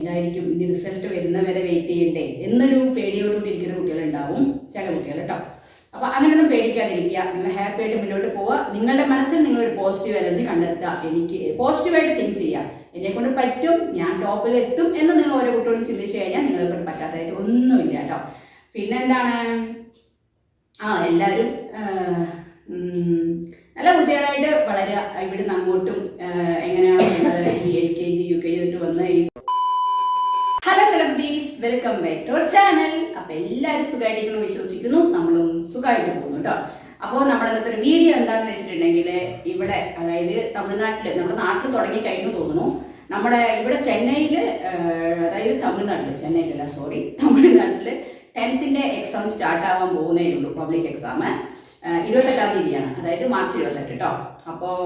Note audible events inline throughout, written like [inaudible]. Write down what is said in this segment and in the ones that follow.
ഇതായിരിക്കും. ഇനി റിസൾട്ട് വരുന്നവരെ വെയിറ്റ് ചെയ്യണ്ടേ? എന്നൊരു പേടിയോടുകൂടി ഇരിക്കുന്ന കുട്ടികളുണ്ടാവും. ചില കുട്ടികൾ കേട്ടോ അപ്പൊ അങ്ങനെയൊന്നും പേടിക്കാതിരിക്കുക. നിങ്ങൾ ഹാപ്പി ആയിട്ട് മുന്നോട്ട് പോവുക. നിങ്ങളുടെ മനസ്സിൽ നിങ്ങൾ ഒരു പോസിറ്റീവ് എനർജി കണ്ടെത്തുക. എനിക്ക് പോസിറ്റീവായിട്ട് തിങ്ക് ചെയ്യുക എന്നെ കൊണ്ട് പറ്റും. ഞാൻ ടോപ്പിൽ എത്തും എന്ന് നിങ്ങൾ ഓരോ കുട്ടിയോടും ചിന്തിച്ചു കഴിഞ്ഞാൽ നിങ്ങളെ കൊണ്ട് പറ്റാത്തതായിട്ട് ഒന്നുമില്ല കേട്ടോ പിന്നെന്താണ്? ആ എല്ലാവരും നല്ല കുട്ടികളായിട്ട് വളരുക. ഇവിടുന്ന് അങ്ങോട്ടും welcome back to our channel അപ്പൊ എല്ലാവരും സുഖമായിട്ടിരിക്കുന്നു വിശ്വസിക്കുന്നു. നമ്മളും സുഖമായിട്ട് പോകുന്നു കേട്ടോ അപ്പോൾ നമ്മുടെ ഇന്നത്തെ ഒരു വീഡിയോ എന്താന്ന് വെച്ചിട്ടുണ്ടെങ്കിൽ ഇവിടെ അതായത് തമിഴ്നാട്ടിൽ നമ്മുടെ നാട്ടിൽ തുടങ്ങി കഴിഞ്ഞു തോന്നുന്നു. നമ്മുടെ ഇവിടെ ചെന്നൈയിൽ അതായത് തമിഴ്നാട്ടിൽ ചെന്നൈയിലല്ല സോറി തമിഴ്നാട്ടിൽ ടെൻത്തിന്റെ എക്സാം സ്റ്റാർട്ട് ആവാൻ പോകുന്നേ ഉള്ളൂ പബ്ലിക് എക്സാം ഇരുപത്തെട്ടാം തീയതിയാണ് അതായത് മാർച്ച് ഇരുപത്തെട്ട് കേട്ടോ അപ്പോൾ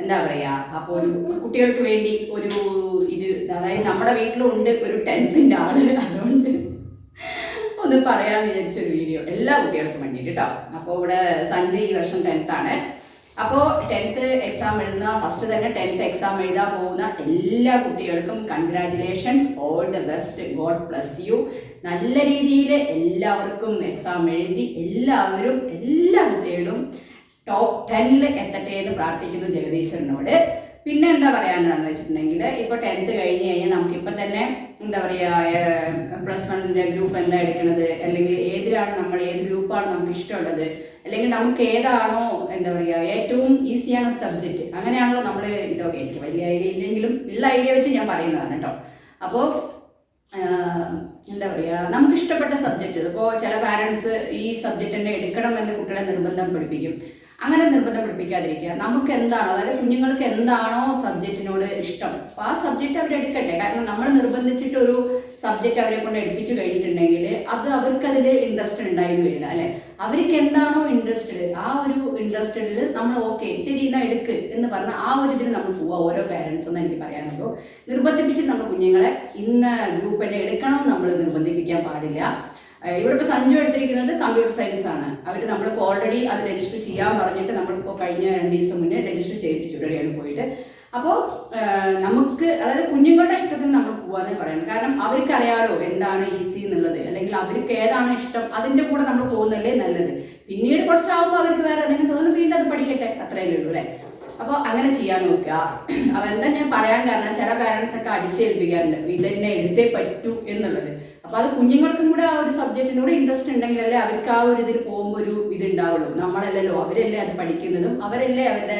എന്താ പറയാ അപ്പോൾ ഒരു കുട്ടികൾക്ക് വേണ്ടി ഒരു ഇത് അതായത് നമ്മുടെ വീട്ടിലുണ്ട് ഒരു ടെൻത്തിന്റെ ആൾ അതുകൊണ്ട് ഒന്ന് പറയാന്ന് വിചാരിച്ചൊരു വീഡിയോ. എല്ലാ കുട്ടികൾക്കും വേണ്ടിയിട്ട് കേട്ടോ. അപ്പോൾ ഇവിടെ സഞ്ജയ് ഈ വർഷം ടെൻത്ത് ആണ്. അപ്പോൾ ടെൻത്ത് എക്സാം എഴുതുന്ന ഫസ്റ്റ് തന്നെ ടെൻത്ത് എക്സാം എഴുതാൻ പോകുന്ന എല്ലാ കുട്ടികൾക്കും congratulations all the best god bless you നല്ല രീതിയിൽ എല്ലാവർക്കും എക്സാം എഴുതി എല്ലാവരും എല്ലാ കുട്ടികളും ടോപ്പ് ടെന്നിൽ എത്തട്ടെ എന്ന് പ്രാർത്ഥിക്കുന്നു ജഗദീശ്വരനോട്. പിന്നെ എന്താ പറയാനുള്ളതെന്ന് വെച്ചിട്ടുണ്ടെങ്കിൽ ഇപ്പോൾ ടെൻത്ത് കഴിഞ്ഞ് കഴിഞ്ഞാൽ നമുക്കിപ്പോൾ തന്നെ എന്താ പറയുക പ്ലസ് വണ്ണിന്റെ ഗ്രൂപ്പ് എന്താ എടുക്കുന്നത് അല്ലെങ്കിൽ ഏതിലാണ് നമ്മൾ ഏത് ഗ്രൂപ്പാണ് നമുക്ക് ഇഷ്ടമുള്ളത്? അല്ലെങ്കിൽ നമുക്ക് ഏതാണോ എന്താ പറയുക ഏറ്റവും ഈസിയാണ് സബ്ജക്റ്റ് അങ്ങനെയാണല്ലോ നമ്മൾ ഇതൊക്കെ എനിക്ക് വലിയ ഐഡിയ ഇല്ലെങ്കിലും ഉള്ള ഐഡിയ വെച്ച് ഞാൻ പറയുന്നതാണ് കേട്ടോ. അപ്പോൾ എന്താ പറയുക നമുക്ക് ഇഷ്ടപ്പെട്ട സബ്ജക്റ്റ് ഇപ്പോൾ ചില പാരൻസ് ഈ സബ്ജക്റ്റ് തന്നെ എടുക്കണം എന്ന് കുട്ടികളെ നിർബന്ധം പഠിപ്പിക്കും. അങ്ങനെ നിർബന്ധം പഠിപ്പിക്കാതിരിക്കുക നമുക്ക് എന്താണോ അതായത് കുഞ്ഞുങ്ങൾക്ക് എന്താണോ സബ്ജക്റ്റിനോട് ഇഷ്ടം. അപ്പോൾ ആ സബ്ജക്റ്റ് അവരെടുക്കട്ടെ കാരണം നമ്മൾ നിർബന്ധിച്ചിട്ട് ഒരു സബ്ജക്റ്റ് അവരെ കൊണ്ട് എടുപ്പിച്ചു കഴിഞ്ഞിട്ടുണ്ടെങ്കിൽ അത് അവർക്ക് അതിൽ ഇൻട്രസ്റ്റ് ഉണ്ടായിരുന്നു വരില്ല അല്ലെ? അവർക്ക് എന്താണോ ഇൻട്രസ്റ്റഡ് ആ ഒരു ഇൻട്രസ്റ്റഡിൽ നമ്മൾ ഓക്കെ ശരി എന്നാ എടുക്ക് എന്ന് പറഞ്ഞ ആ ഒരു ഇതിൽ നമ്മൾ പോവുക ഓരോ പേരൻസ് എന്ന് എനിക്ക് പറയാനുള്ളൂ. നിർബന്ധിപ്പിച്ച് നമ്മൾ കുഞ്ഞുങ്ങളെ ഇന്ന ഗ്രൂപ്പ് തന്നെ എടുക്കണം നമ്മൾ നിർബന്ധിപ്പിക്കാൻ പാടില്ല. ഇവിടെ ഇപ്പോൾ സഞ്ജു എടുത്തിരിക്കുന്നത് കമ്പ്യൂട്ടർ സയൻസ് ആണ്. അവർ നമ്മളിപ്പോൾ ഓൾറെഡി അത് രജിസ്റ്റർ ചെയ്യാൻ പറഞ്ഞിട്ട് നമ്മളിപ്പോൾ കഴിഞ്ഞ രണ്ട് ദിവസം മുന്നേ രജിസ്റ്റർ ചെയ്യിപ്പിച്ചു ഇവിടെയാണ് പോയിട്ട്. അപ്പോൾ നമുക്ക് അതായത് കുഞ്ഞുങ്ങളുടെ ഇഷ്ടത്തിന് നമ്മൾ പോവാതെ പറയണം. കാരണം അവർക്കറിയാലോ എന്താണ് ഈസി എന്നുള്ളത്. അല്ലെങ്കിൽ അവർക്ക് ഏതാണ് ഇഷ്ടം അതിന്റെ കൂടെ നമ്മൾ പോകുന്നതല്ലേ നല്ലത്. പിന്നീട് കുറച്ചാകുമ്പോൾ അവർക്ക് വേറെ എന്തെങ്കിലും തോന്നുന്നു വീണ്ടും അത് പഠിക്കട്ടെ. അത്രയല്ലേ ഉള്ളൂ അല്ലേ? അപ്പോൾ അങ്ങനെ ചെയ്യാൻ നോക്കുക. അതെന്താ ഞാൻ പറയാൻ കാരണം ചില പാരൻസ് ഒക്കെ അടിച്ചേൽപ്പിക്കാറുണ്ട്. ഇതെന്നെ എടുത്തേ പറ്റൂ എന്നുള്ളത്. അപ്പൊ അത് കുഞ്ഞുങ്ങൾക്കും കൂടെ ആ ഒരു സബ്ജക്റ്റിനോട് ഇൻട്രസ്റ്റ് ഉണ്ടെങ്കിലല്ലേ അവർക്ക് ആ ഒരു ഇതിൽ പോകുമ്പോൾ ഒരു ഇത് ഉണ്ടാവുള്ളൂ നമ്മളല്ലല്ലോ അവരല്ലേ അത് പഠിക്കുന്നതും അവരല്ലേ അവരുടെ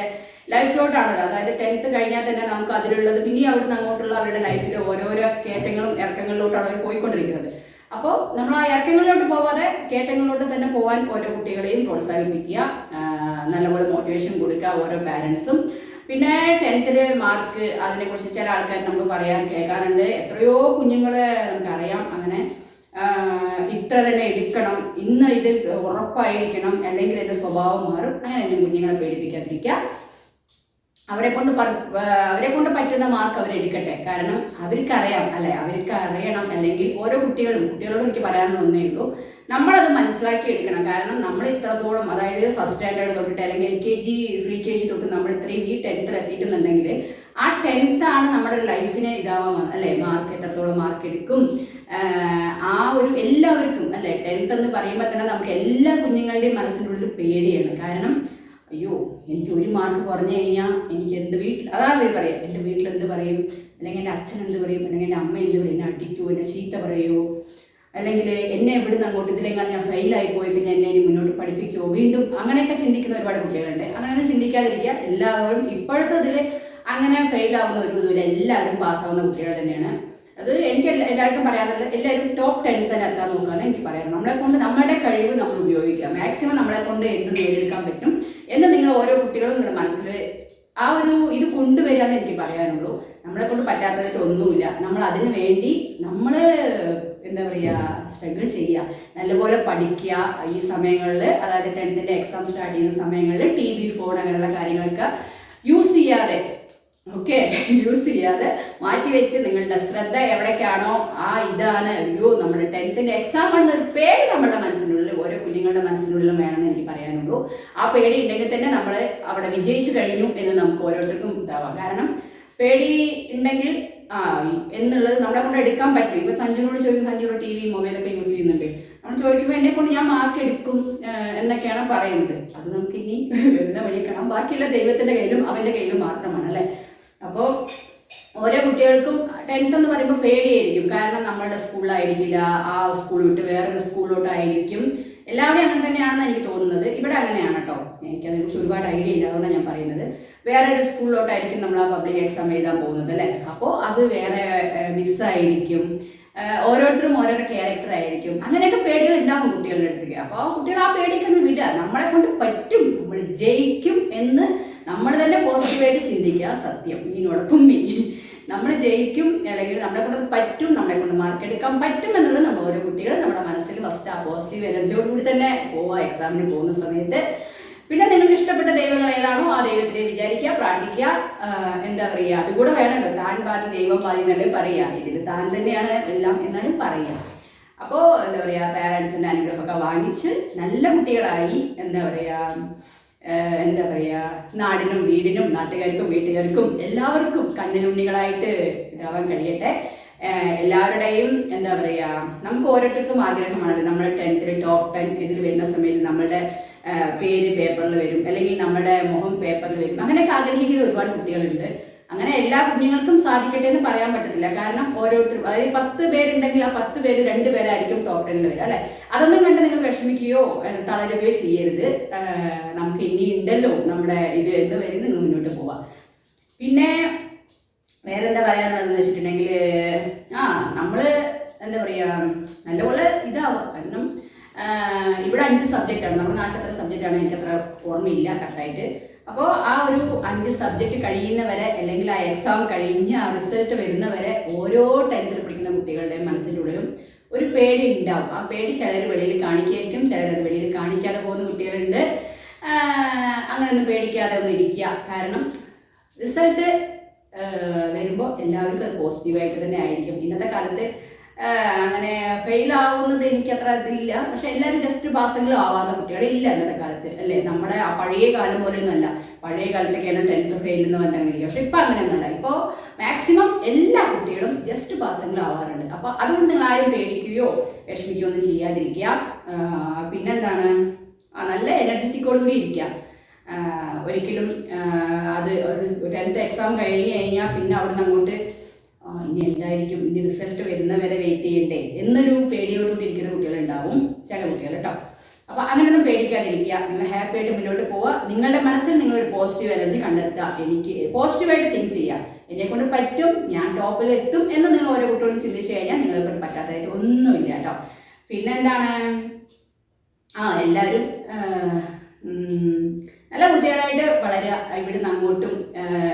ലൈഫ് ലൈഫിലോട്ടാണല്ലോ അതായത് ടെൻത്ത് കഴിഞ്ഞാൽ തന്നെ നമുക്ക് അതിലുള്ളത് പിന്നെ അവിടുന്ന് അങ്ങോട്ടുള്ള അവരുടെ ലൈഫിൽ ഓരോരോ കയറ്റങ്ങളും ഇറക്കങ്ങളിലോട്ടാണ് അവർ പോയിക്കൊണ്ടിരിക്കുന്നത്. അപ്പോൾ നമ്മൾ ആ ഇറക്കങ്ങളിലോട്ട് പോവാതെ കയറ്റങ്ങളിലോട്ട് തന്നെ പോകാൻ ഓരോ കുട്ടികളെയും പ്രോത്സാഹിപ്പിക്കുക നല്ലപോലെ മോട്ടിവേഷൻ കൊടുക്കുക ഓരോ പാരൻസും പിന്നെ ടെൻത്തിൽ മാർക്ക് അതിനെക്കുറിച്ച് ചില ആൾക്കാർ നമ്മൾ പറയാൻ കേൾക്കാറുണ്ട്. എത്രയോ കുഞ്ഞുങ്ങളെ നമുക്കറിയാം. അങ്ങനെ ഇത്ര തന്നെ എടുക്കണം. ഇന്ന് ഇത് ഉറപ്പായിരിക്കണം. അല്ലെങ്കിൽ എന്റെ സ്വഭാവം മാറും. അങ്ങനെ ഒന്നും കുഞ്ഞുങ്ങളെ പേടിപ്പിക്കാതിരിക്കുക. അവരെ കൊണ്ട് അവരെ കൊണ്ട് പറ്റുന്ന മാർക്ക് അവരെടുക്കട്ടെ കാരണം അവർക്കറിയാം. അല്ലെ അവർക്ക് അറിയണം അല്ലെങ്കിൽ ഓരോ കുട്ടികളും കുട്ടികളോട് എനിക്ക് പറയാൻ ഒന്നേ ഉള്ളൂ. നമ്മളത് മനസ്സിലാക്കി എടുക്കണം. കാരണം നമ്മൾ ഇത്രത്തോളം അതായത് ഫസ്റ്റ് സ്റ്റാൻഡേർഡ് തൊട്ടിട്ട് അല്ലെങ്കിൽ L K G pre K G തൊട്ട് നമ്മൾ ഇത്രയും ഈ ടെൻത്തിൽ എത്തിയിട്ടുണ്ടെങ്കിൽ ആ ടെൻത്ത് ആണ് നമ്മുടെ ലൈഫിനെ ഇതാവാൻ അല്ലേ മാർക്ക് എത്രത്തോളം മാർക്ക് എടുക്കും. ആ ഒരു എല്ലാവർക്കും അല്ലേ ടെൻത്ത് എന്ന് പറയുമ്പോൾ തന്നെ നമുക്ക് എല്ലാ കുഞ്ഞുങ്ങളുടെയും മനസ്സിന്റെ പേടിയാണ്. കാരണം അയ്യോ എനിക്ക് ഒരു മാർക്ക് കുറഞ്ഞു കഴിഞ്ഞാൽ എനിക്ക് എന്ത് വീട്ടിൽ അതാണ് അവർ പറയാം എന്റെ വീട്ടിൽ എന്ത് പറയും? അല്ലെങ്കിൽ എന്റെ അച്ഛൻ എന്ത് പറയും? അല്ലെങ്കിൽ എന്റെ അമ്മ എന്ത് പറയും? എന്നെ അടിക്കുമോ എന്നെ ചീത്ത പറയുമോ അല്ലെങ്കിൽ എന്നെ എവിടുന്ന് അങ്ങോട്ട് ഇതിലേക്കാണ് ഞാൻ ഫെയിലായി പോയി പിന്നെ എന്നെ ഇനി മുന്നോട്ട് പഠിപ്പിക്കുമോ വീണ്ടും അങ്ങനെയൊക്കെ ചിന്തിക്കുന്ന ഒരുപാട് കുട്ടികളുണ്ട്. അങ്ങനെയൊന്നും ചിന്തിക്കാതിരിക്കുക. എല്ലാവരും ഇപ്പോഴത്തെ ഇതിൽ അങ്ങനെ ഫെയിൽ ആവുന്ന ഒരു ഇതുമില്ല എല്ലാവരും പാസ്സാവുന്ന കുട്ടികൾ തന്നെയാണ്. അത് എനിക്ക് എല്ലാവർക്കും പറയാനുള്ളത് എല്ലാവരും ടോപ്പ് ടെൻ തന്നെ എത്താൻ നോക്കുകയെന്ന് എനിക്ക് പറയാം നമ്മളെ കൊണ്ട് നമ്മുടെ കഴിവ് നമ്മൾ ഉപയോഗിക്കുക മാക്സിമം നമ്മളെ കൊണ്ട് എന്ത് നേടിയെടുക്കാൻ പറ്റും എന്ന് നിങ്ങൾ ഓരോ കുട്ടികളും നിങ്ങളുടെ മനസ്സിൽ ആ ഒരു ഇത് കൊണ്ടുവരിക എന്ന് എനിക്ക് പറയാനുള്ളൂ. നമ്മളെ കൊണ്ട് പറ്റാത്തതായിട്ട് ഒന്നുമില്ല. നമ്മൾ അതിന് വേണ്ടി നമ്മൾ എന്താ പറയുക സ്ട്രഗിൾ ചെയ്യുക നല്ലപോലെ പഠിക്കുക ഈ സമയങ്ങളിൽ അതായത് ടെൻത്തിന്റെ എക്സാം സ്റ്റാർട്ട് ചെയ്യുന്ന സമയങ്ങളിൽ ടി വി ഫോൺ അങ്ങനെയുള്ള കാര്യങ്ങളൊക്കെ യൂസ് ചെയ്യാതെ ഓക്കെ യൂസ് [laughs] ചെയ്യാതെ മാറ്റി വെച്ച് നിങ്ങളുടെ ശ്രദ്ധ എവിടേക്കാണോ ആ ഇതാണ് അയ്യോ നമ്മുടെ ടെൻത്തിന്റെ എക്സാം എന്ന പേടി നമ്മുടെ മനസ്സിനുള്ളിൽ ഓരോ കുഞ്ഞുങ്ങളുടെ മനസ്സിനുള്ളിലും വേണമെന്ന് എനിക്ക് പറയാനുള്ളൂ. ആ പേടി ഉണ്ടെങ്കിൽ തന്നെ നമ്മൾ അവിടെ വിജയിച്ചു കഴിഞ്ഞു എന്ന് നമുക്ക് ഓരോരുത്തർക്കും ഇതാവാം. കാരണം പേടി ഉണ്ടെങ്കിൽ ആ എന്നുള്ളത് നമ്മളെ കൊണ്ട് എടുക്കാൻ പറ്റും. ഇപ്പൊ സഞ്ജുനോട് ചോദിക്കും സഞ്ജുനോട് ടി വി മൊബൈലൊക്കെ ചോദിക്കുമ്പോൾ എന്നെ കൊണ്ട് ഞാൻ മാർക്ക് എടുക്കും എന്നൊക്കെയാണ് പറയുന്നത്. അത് നമുക്ക് ഇനി വരുന്ന വഴി കാണാം. ബാക്കിയുള്ള ദൈവത്തിന്റെ കയ്യിലും അവന്റെ കയ്യിലും മാത്രമാണ് അല്ലെ? അപ്പോൾ ഓരോ കുട്ടികൾക്കും ടെൻത്ത് എന്ന് പറയുമ്പോൾ പേടിയായിരിക്കും. കാരണം നമ്മളുടെ സ്കൂളിലായിരിക്കില്ല ആ സ്കൂൾ വിട്ട് വേറൊരു സ്കൂളിലോട്ടായിരിക്കും. എല്ലാവരും അങ്ങനെ തന്നെയാണെന്ന് എനിക്ക് തോന്നുന്നത്. ഇവിടെ അങ്ങനെയാണ് കേട്ടോ. എനിക്കതിനെക്കുറിച്ച് ഒരുപാട് ഐഡിയ ഇല്ല. അതുകൊണ്ടാണ് ഞാൻ പറയുന്നത്. വേറെ ഒരു സ്കൂളിലോട്ടായിരിക്കും നമ്മൾ ആ പബ്ലിക് എക്സാം എഴുതാൻ പോകുന്നത് അല്ലേ? അപ്പോൾ അത് വേറെ മിസ്സായിരിക്കും ഓരോരുത്തരും ഓരോരോ ക്യാരക്ടർ ആയിരിക്കും. അങ്ങനെയൊക്കെ പേടികൾ ഉണ്ടാകും കുട്ടികളുടെ അടുത്തേക്ക്. അപ്പോൾ ആ കുട്ടികൾ ആ പേടിയൊക്കെ ഒന്ന് വിടുക. നമ്മളെ കൊണ്ട് പറ്റും. നമ്മൾ ജയിക്കും എന്ന് നമ്മൾ തന്നെ പോസിറ്റീവായിട്ട് ചിന്തിക്കുക. സത്യം. മീനോടൊപ്പം മീൻ. നമ്മൾ ജയിക്കും അല്ലെങ്കിൽ നമ്മളെ കൊണ്ട് പറ്റും നമ്മളെ കൊണ്ട് മാർക്ക് എടുക്കാൻ പറ്റും എന്നുള്ളത് നമ്മൾ ഓരോ കുട്ടികൾ നമ്മുടെ മനസ്സിൽ ഫസ്റ്റ് ആ പോസിറ്റീവ് എനർജിയോടുകൂടി തന്നെ പോവുക എക്സാമിന് പോകുന്ന സമയത്ത് പിന്നെ നിങ്ങൾക്ക് ഇഷ്ടപ്പെട്ട ദൈവങ്ങൾ ഏതാണോ ആ ദൈവത്തിനെ വിചാരിക്കുക പ്രാർത്ഥിക്കുക എന്താ പറയുക അതുകൂടെ വേണമല്ലോ താൻ പാതി ദൈവം പാതി എന്നല്ലേ പറയുക. ഇതിൽ താൻ തന്നെയാണ് എല്ലാം എന്നാലും പറയുക. അപ്പോൾ എന്താ പറയുക പാരൻസിന്റെ അനുഗ്രഹമൊക്കെ വാങ്ങിച്ച് നല്ല കുട്ടികളായി എന്താ പറയുക എന്താ പറയുക നാടിനും വീടിനും നാട്ടുകാർക്കും വീട്ടുകാർക്കും എല്ലാവർക്കും കണ്ണിലുണ്ണികളായിട്ട് ഇതാവാൻ കഴിയട്ടെ. എല്ലാവരുടെയും എന്താ പറയുക നമുക്ക് ഓരോരുത്തർക്കും ആഗ്രഹമാണല്ലോ. നമ്മൾ ടെൻത്തിൽ ടോപ്പ് ടെൻ ഇതിൽ വരുന്ന സമയത്ത് നമ്മളുടെ പേര് പേപ്പറിൽ വരും. അല്ലെങ്കിൽ നമ്മുടെ മുഖം പേപ്പറിൽ വരും. അങ്ങനെയൊക്കെ ആഗ്രഹിക്കുന്ന ഒരുപാട് കുട്ടികളുണ്ട്. അങ്ങനെ എല്ലാ കുഞ്ഞുങ്ങൾക്കും സാധിക്കട്ടെ എന്ന് പറയാൻ പറ്റത്തില്ല. കാരണം ഓരോരുത്തരും അതായത് പത്ത് പേരുണ്ടെങ്കിൽ ആ പത്ത് പേര് രണ്ട് പേരായിരിക്കും ടോപ്പ് ടെന്നിൽ വരിക അല്ലെ? അതൊന്നും കണ്ട് നിങ്ങൾ വിഷമിക്കുകയോ തളരുകയോ ചെയ്യരുത്. നമുക്ക് ഇനി ഉണ്ടല്ലോ നമ്മുടെ ഇത് എന്ന് വരെ നിങ്ങൾ മുന്നോട്ട് പോവാം പിന്നെ വേറെ എന്താ പറയാനുള്ളതെന്ന് വെച്ചിട്ടുണ്ടെങ്കിൽ ആ നമ്മൾ എന്താ പറയുക നല്ലപോലെ ഇതാവുക കാരണം ഇവിടെ അഞ്ച് സബ്ജക്റ്റ് ആണ്. നമ്മുടെ നാട്ടിൽ എത്ര ആണ്. എനിക്ക് അത്ര ഓർമ്മയില്ല കറക്റ്റായിട്ട് അപ്പോൾ ആ ഒരു അഞ്ച് സബ്ജക്റ്റ് കഴിയുന്നവരെ അല്ലെങ്കിൽ ആ എക്സാം കഴിഞ്ഞ് ആ റിസൾട്ട് വരുന്നവരെ ഓരോ ടെൻത്തിൽ പഠിക്കുന്ന കുട്ടികളുടെ മനസ്സിലൂടെയും ഒരു പേടി ഉണ്ടാവും. ആ പേടി ചിലർ വെളിയിൽ കാണിക്കായിരിക്കും ചിലരത് വെളിയിൽ കാണിക്കാതെ പോകുന്ന കുട്ടികളുണ്ട്. അങ്ങനെ അങ്ങനെയൊന്നും പേടിക്കാതെ ഒന്നും ഇരിക്കുക. കാരണം റിസൾട്ട് വരുമ്പോൾ എല്ലാവർക്കും അത് പോസിറ്റീവായിട്ട് തന്നെ ആയിരിക്കും. ഇന്നത്തെ കാലത്ത് അങ്ങനെ ഫെയിൽ ആവുന്നത് എനിക്ക് അത്ര ഇതില്ല. പക്ഷെ എല്ലാവരും ജസ്റ്റ് പാസെങ്കിലും ആവാത്ത കുട്ടികളെ ഇല്ല ഇന്നത്തെ കാലത്ത് അല്ലേ? നമ്മുടെ പഴയ കാലം പോലെയൊന്നും അല്ല പഴയ കാലത്തൊക്കെയാണ് ടെൻത്ത് ഫെയിൽ എന്ന് അങ്ങനെ പക്ഷെ ഇപ്പം അങ്ങനെയൊന്നുമല്ല ഇപ്പോൾ മാക്സിമം എല്ലാ കുട്ടികളും ജസ്റ്റ് പാസെങ്കിലും ആവാറുണ്ട്. അപ്പോൾ അതുകൊണ്ട് നിങ്ങൾ ആരും പേടിക്കുകയോ വിഷമിക്കുകയോ ഒന്നും ചെയ്യാതിരിക്കുക. പിന്നെന്താണ്? നല്ല എനർജറ്റിക്കോട് കൂടി ഇരിക്കുക. ഒരിക്കലും അത് ഒരു ടെൻത്ത് എക്സാം കഴിഞ്ഞ് കഴിഞ്ഞാൽ പിന്നെ അവിടുന്ന് അങ്ങോട്ട് ഇനി എന്തായിരിക്കും? ഇനി റിസൾട്ട് വരുന്നവരെ വെയിറ്റ് ചെയ്യണ്ടേ? എന്നൊരു പേടിയോടുകൂടി ഇരിക്കുന്ന കുട്ടികളുണ്ടാവും ചില കുട്ടികൾ കേട്ടോ അപ്പോൾ അങ്ങനെയൊന്നും പേടിക്കാതിരിക്കുക. നിങ്ങൾ ഹാപ്പി ആയിട്ട് മുന്നോട്ട് പോവുക. നിങ്ങളുടെ മനസ്സിൽ നിങ്ങൾ ഒരു പോസിറ്റീവ് എനർജി കണ്ടെത്തുക. എനിക്ക് പോസിറ്റീവായിട്ട് തിങ്ക് ചെയ്യുക എന്നെ കൊണ്ട് പറ്റും ഞാൻ ടോപ്പിൽ എത്തും എന്ന് നിങ്ങൾ ഓരോ കുട്ടികളും ചിന്തിച്ചു കഴിഞ്ഞാൽ നിങ്ങളെ കൊണ്ട് പറ്റാത്തതായിട്ട് ഒന്നുമില്ല കേട്ടോ പിന്നെന്താണ്? ആ എല്ലാവരും നല്ല കുട്ടികളായിട്ട് വളരുക. ഇവിടുന്ന് അങ്ങോട്ടും ആഹ്,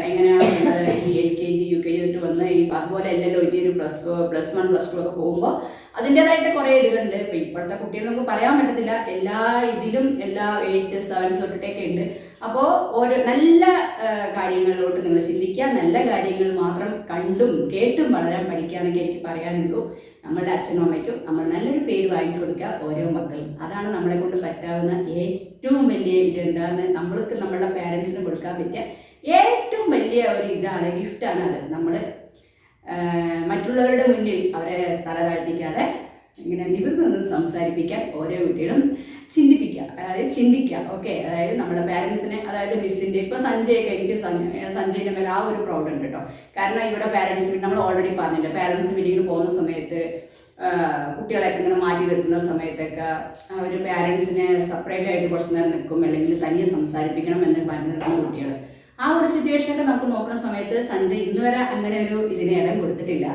plus plus one plus two ഒക്കെ പോകുമ്പോൾ അതിന്റെതായിട്ട് കുറേ ഇതുകളുണ്ട്. ഇപ്പം ഇപ്പോഴത്തെ കുട്ടികൾ നമുക്ക് പറയാൻ പറ്റത്തില്ല. എല്ലാ ഇതിലും എല്ലാ എയ്റ്റ് സെവൻത്ത് തൊട്ടിട്ടൊക്കെ ഉണ്ട്. അപ്പോൾ ഓരോ നല്ല കാര്യങ്ങളിലോട്ട് നിങ്ങൾ ചിന്തിക്കുക. നല്ല കാര്യങ്ങൾ മാത്രം കണ്ടും കേട്ടും വളരാൻ പഠിക്കുക എന്നൊക്കെ എനിക്ക് പറയാനുള്ളൂ. നമ്മളുടെ അച്ഛനും അമ്മയ്ക്കും നമ്മൾ നല്ലൊരു പേര് വാങ്ങിക്കൊടുക്കുക ഓരോ മക്കളും. അതാണ് നമ്മളെ കൊണ്ട് പറ്റാവുന്ന ഏറ്റവും വലിയ ഇത് എന്താണ് നമ്മൾക്ക് നമ്മുടെ പേരൻസിന് കൊടുക്കാൻ പറ്റിയ ഏറ്റവും വലിയ ഒരു ഇതാണ് ഗിഫ്റ്റാണ് അത്. നമ്മൾ മറ്റുള്ളവരുടെ മുന്നിൽ അവരെ തല താഴ്ത്തിക്കാതെ ഇങ്ങനെ നിവർന്ന് നിന്ന് സംസാരിപ്പിക്കാൻ ഓരോ കുട്ടികളും ചിന്തിപ്പിക്കുക. അതായത് ചിന്തിക്കുക. ഓക്കെ അതായത് നമ്മുടെ പാരൻസിനെ അതായത് മിസ്സിന്റെ ഇപ്പോൾ സഞ്ജയൊക്കെ എനിക്ക് സഞ്ജയ് സഞ്ജയിന്റെ മേലെ ആ ഒരു പ്രൗഡ് ഉണ്ട് കേട്ടോ കാരണം ഇവിടെ പാരൻസ് നമ്മൾ ഓൾറെഡി പറഞ്ഞില്ല പാരൻസ് മീറ്റിങ്ങിന് പോകുന്ന സമയത്ത് കുട്ടികളെ കുട്ടികളെയൊക്കെ ഇങ്ങനെ മാറ്റി നിർത്തുന്ന സമയത്തൊക്കെ അവർ പാരൻസിനെ സെപ്പറേറ്റ് ആയിട്ട് കുറച്ച് നേരം നിൽക്കും അല്ലെങ്കിൽ തനിയെ സംസാരിപ്പിക്കണം എന്ന് പറഞ്ഞു നിർത്തുന്ന കുട്ടികൾ ആ ഒരു സിറ്റുവേഷൻ സിറ്റുവേഷനൊക്കെ നമുക്ക് നോക്കുന്ന സമയത്ത് സഞ്ജയ് ഇന്നുവരെ അങ്ങനെ ഒരു ഇതിന് ഇടം കൊടുത്തിട്ടില്ല.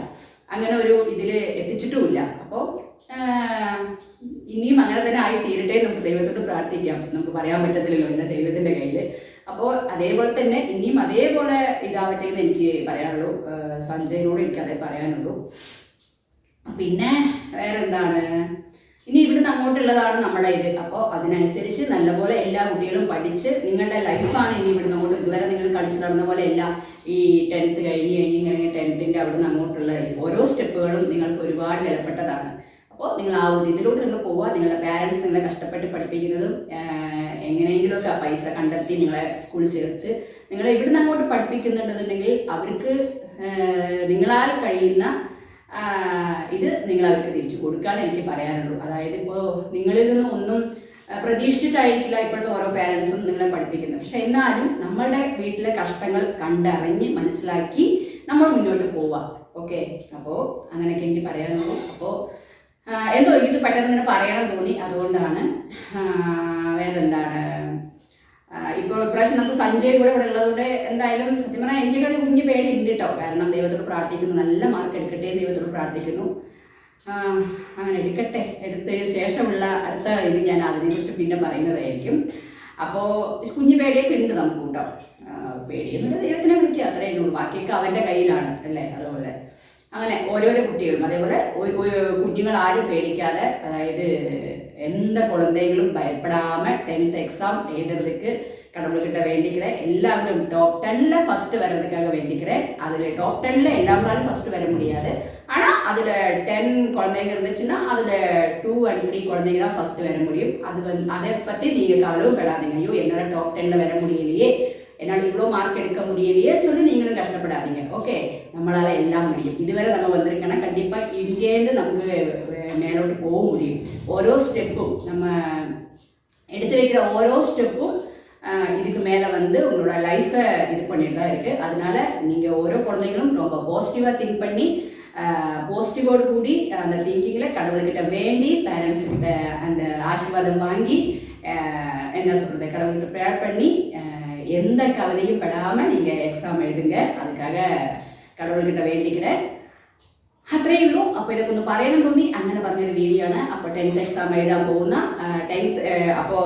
അങ്ങനെ ഒരു ഇതിൽ എത്തിച്ചിട്ടുമില്ല. അപ്പോൾ ഇനിയും അങ്ങനെ തന്നെ ആയി തീരട്ടെ നമുക്ക് ദൈവത്തോട് പ്രാർത്ഥിക്കാം. നമുക്ക് പറയാൻ പറ്റത്തില്ലല്ലോ എന്റെ ദൈവത്തിന്റെ കയ്യിൽ അപ്പോൾ അതേപോലെ തന്നെ ഇനിയും അതേപോലെ ഇതാവട്ടെ എന്ന് എനിക്ക് പറയാനുള്ളൂ. സഞ്ജയിനോട് എനിക്ക് അതേ പറയാനുള്ളൂ. പിന്നെ വേറെന്താണ്? ഇനി ഇവിടുന്ന് അങ്ങോട്ടുള്ളതാണ് നമ്മുടെ ഇത്. അപ്പോൾ അതിനനുസരിച്ച് നല്ലപോലെ എല്ലാ കുട്ടികളും പഠിച്ച് നിങ്ങളുടെ ലൈഫാണ് ഇനി ഇവിടുന്ന് അങ്ങോട്ട് ഇതുവരെ നിങ്ങൾ കളിച്ച് നടന്ന പോലെ അല്ല. ഈ ടെൻത്ത് കഴിഞ്ഞ് കഴിഞ്ഞ് ഇങ്ങനെ ടെൻത്തിന്റെ അവിടുന്ന് അങ്ങോട്ടുള്ള ഓരോ സ്റ്റെപ്പുകളും നിങ്ങൾക്ക് ഒരുപാട് വിലപ്പെട്ടതാണ്. അപ്പോൾ നിങ്ങൾ ആ ഒരു ഇതിലൂടെ നിങ്ങൾ പോവുക. നിങ്ങളുടെ പാരൻസ് നിങ്ങളെ കഷ്ടപ്പെട്ട് പഠിപ്പിക്കുന്നതും എങ്ങനെയെങ്കിലുമൊക്കെ ആ പൈസ കണ്ടെത്തി നിങ്ങളെ സ്കൂളിൽ ചേർത്ത് നിങ്ങളെ ഇവിടുന്ന് അങ്ങോട്ട് പഠിപ്പിക്കുന്നുണ്ടെന്നുണ്ടെങ്കിൽ അവർക്ക് നിങ്ങളാൽ കഴിയുന്ന ഇത് നിങ്ങൾ അവർക്ക് തിരിച്ചു കൊടുക്കാൻ എനിക്ക് പറയാനുള്ളൂ. അതായത് ഇപ്പോൾ നിങ്ങളിൽ നിന്ന് ഒന്നും പ്രതീക്ഷിച്ചിട്ടായിരിക്കില്ല ഇപ്പോഴത്തെ ഓരോ പാരൻസും നിങ്ങളെ പഠിപ്പിക്കുന്നത്. പക്ഷെ എന്നാലും നമ്മളുടെ വീട്ടിലെ കഷ്ടങ്ങൾ കണ്ടറിഞ്ഞ് മനസ്സിലാക്കി നമ്മൾ മുന്നോട്ട് പോവാം ഓക്കെ? അപ്പോൾ അങ്ങനെയൊക്കെ എനിക്ക് പറയാനുള്ളൂ. അപ്പോൾ എന്തോ ഇത് പെട്ടെന്ന് ഇങ്ങനെ പറയണം തോന്നി. അതുകൊണ്ടാണ് വേറെന്താണ്? ഇപ്പോൾ ഇപ്രാവശ്യം നമുക്ക് സഞ്ജയ് കൂടെ ഇവിടെ ഉള്ളതുകൊണ്ട് എന്തായാലും സത്യം പറഞ്ഞാൽ എനിക്കൊക്കെ കുഞ്ഞ് പേടി ഉണ്ട് കേട്ടോ. കാരണം ദൈവത്തോട് പ്രാർത്ഥിക്കുന്നു. നല്ല മാർക്ക് എടുക്കട്ടെ ദൈവത്തോട് പ്രാർത്ഥിക്കുന്നു. അങ്ങനെ എടുക്കട്ടെ. എടുത്തതിന് ശേഷമുള്ള അടുത്ത ഇത് ഞാൻ അതിനെക്കുറിച്ച് പിന്നെ പറയുന്നതായിരിക്കും. അപ്പോൾ കുഞ്ഞു പേടിയൊക്കെ ഉണ്ട് നമുക്ക് കേട്ടോ. പേടിയൊന്നുമില്ല. ദൈവത്തിനെ വിളിക്കുക. അത്രേ ഉള്ളൂ. ബാക്കിയൊക്കെ അവന്റെ കയ്യിലാണ്. അല്ലേ? അതുപോലെ. അങ്ങനെ ഓരോരോ കുട്ടികളും. അതേപോലെ കുഞ്ഞുങ്ങൾ ആരും പേടിക്കാതെ അതായത് எந்த குழந்தைகளும் பயப்படாமல் டென்த் எக்ஸாம் எழுதுறதுக்கு கடவுள்கிட்ட வேண்டிக்கிறேன். எல்லாருக்கும் டாப் டென்ல ஃபர்ஸ்ட் வர்றதுக்காக வேண்டிக்கிறேன். அதில் டாப் டென்ல எல்லாருனாலும் ஃபர்ஸ்ட் வர முடியாது. ஆனால் அதில் டென் குழந்தைங்க இருந்துச்சுன்னா அதில் டூ அண்ட் த்ரீ குழந்தைங்க தான் ஃபர்ஸ்ட் வர முடியும். அது வந்து அதை பற்றி நீங்கள் கவலையும் பெறாதீங்க ஐயோ என்னால் டாப் டென்ல வர முடியலையே. என்னால் இவ்வளோ மார்க் எடுக்க முடியலையே சொல்லி நீங்களும் கஷ்டப்படாதீங்க. ஓகே நம்மளால் எல்லாம் முடியும். இதுவரை நம்ம வந்திருக்கோன்னா கண்டிப்பாக இங்கேருந்து நமக்கு மேலோட்டு போக முடியும். ஓரோ ஸ்டெப்பும் நம்ம எடுத்து வைக்கிற ஓரோ ஸ்டெப்பும் இதுக்கு மேலே வந்து உங்களோட லைஃப்பை இது பண்ணிட்டு தான் இருக்குது அதனால நீங்கள் ஓரோ குழந்தைங்களும் ரொம்ப பாசிட்டிவாக திங்க் பண்ணி பாசிட்டிவோடு கூடி அந்த திங்கிங்கில் கடவுள்கிட்ட வேண்டி பேரண்ட்ஸ்கிட்ட அந்த ஆசீர்வாதம் வாங்கி என்ன சொல்கிறது கடவுளுக்கு ப்ரேயர் பண்ணி எந்த கவலையும் படாமல் நீங்கள் எக்ஸாம் எழுதுங்க. அதுக்காக கடவுள்கிட்ட வேண்டிக்கிறேன். അത്രയേ ഉള്ളൂ அப்போ இதை പറയണം തോന്നി അങ്ങനെ പറഞ്ഞൊരു വീഡിയോ ആണ് അപ്പോൾ ടെൻത്ത് എക്സാം എഴുതാൻ പോകുന്ന ടെൻത്ത് അപ്പോൾ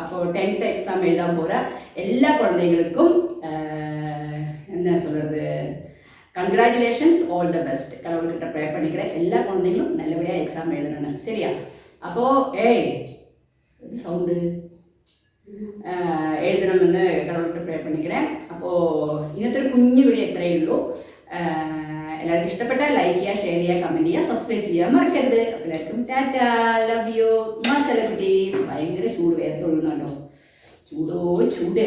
അപ്പോൾ ടെൻത്ത് എക്സാം എഴുതാൻ പോகிற എല്ലാ குழந்தைகளுக்கும் என்ன சொல்கிறது கங்க்ராச்சுலேஷன்ஸ் ஆல் த பெஸ்ட் கடவுள்கிட்ட ப்ரே பண்ணிக்கிறேன் எல்லா குழந்தைகளும் நல்லபடியாக எக்ஸாம் எழுதணும் சரியா? அப்போது ஏய் சவுண்டு എഴുതണമെന്ന് കടലോട്ട് പ്രേ പണിക്കണേ അപ്പോ ഇന്നത്തെ ഒരു കുഞ്ഞു വീഡിയോ എത്രയേ ഉള്ളൂ. എല്ലാവർക്കും ഇഷ്ടപ്പെട്ട ലൈക്ക് ചെയ്യുക ഷെയർ ചെയ്യുക കമന്റ് ചെയ്യുക സബ്സ്ക്രൈബ് ചെയ്യുക മറക്കരുത്. അപ്പോൾ എല്ലാവർക്കും ടാറ്റാ ലവ് യു മാ ചില കുട്ടീസ് ഭയങ്കര ചൂട് വേറെ തൊള്ളുന്നുണ്ടോ ചൂടോ ചൂട്.